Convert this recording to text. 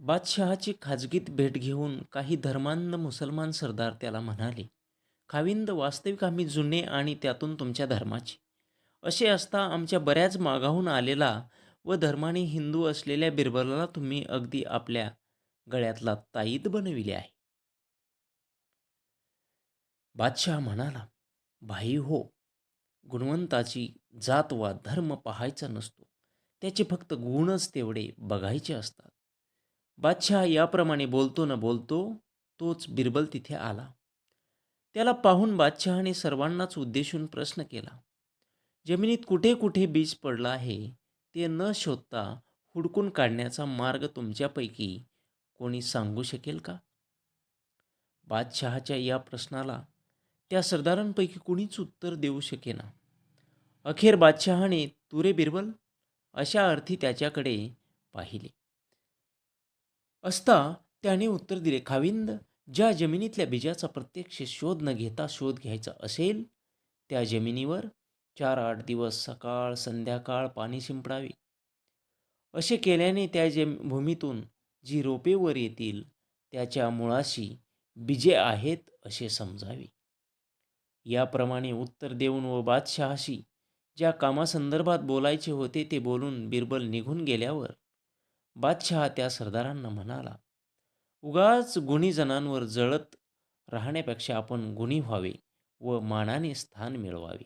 बादशहाची खाजगीत भेट घेऊन काही धर्मांध मुसलमान सरदार त्याला म्हणाले खाविंद वास्तविक आम्ही जुने आणि त्यातून तुमच्या धर्माचे. असे असता आमच्या बऱ्याच मागाहून आलेला व धर्माने हिंदू असलेल्या बिरबलाला तुम्ही अगदी आपल्या गळ्यातला ताईत बनविले आहे. बादशहा म्हणाला भाई हो गुणवंताची जात वा धर्म पाहायचा नसतो. त्याचे फक्त गुणच तेवढे बघायचे असतात. बादशहा याप्रमाणे बोलतो न बोलतो तोच बिरबल तिथे आला. त्याला पाहून बादशहाने सर्वांनाच उद्देशून प्रश्न केला. जमिनीत कुठे कुठे बीज पडलं आहे ते न शोधता हुडकून काढण्याचा मार्ग तुमच्यापैकी कोणी सांगू शकेल का? बादशहाच्या या प्रश्नाला त्या सरदारांपैकी कुणीच उत्तर देऊ शकेना. अखेर बादशहाने तुरे बिरबल अशा अर्थी त्याच्याकडे पाहिले. असता त्याने उत्तर दिले खाविंद ज्या जमिनीतल्या बीजाचा प्रत्यक्ष शोध न घेता शोध घ्यायचा असेल त्या जमिनीवर चार आठ दिवस सकाळ संध्याकाळ पाणी शिंपडावे. असे केल्याने त्या जम भूमीतून जी रोपे वर येतील त्याच्या मुळाशी बीजे आहेत असे समजावे. याप्रमाणे उत्तर देऊन व बादशहाशी ज्या कामासंदर्भात बोलायचे होते ते बोलून बिरबल निघून गेल्यावर बादशहा त्या सरदारांना म्हणाला उगाच गुणी जणांवर जळत राहण्यापेक्षा आपण गुणी व्हावे व मानाने स्थान मिळवावे.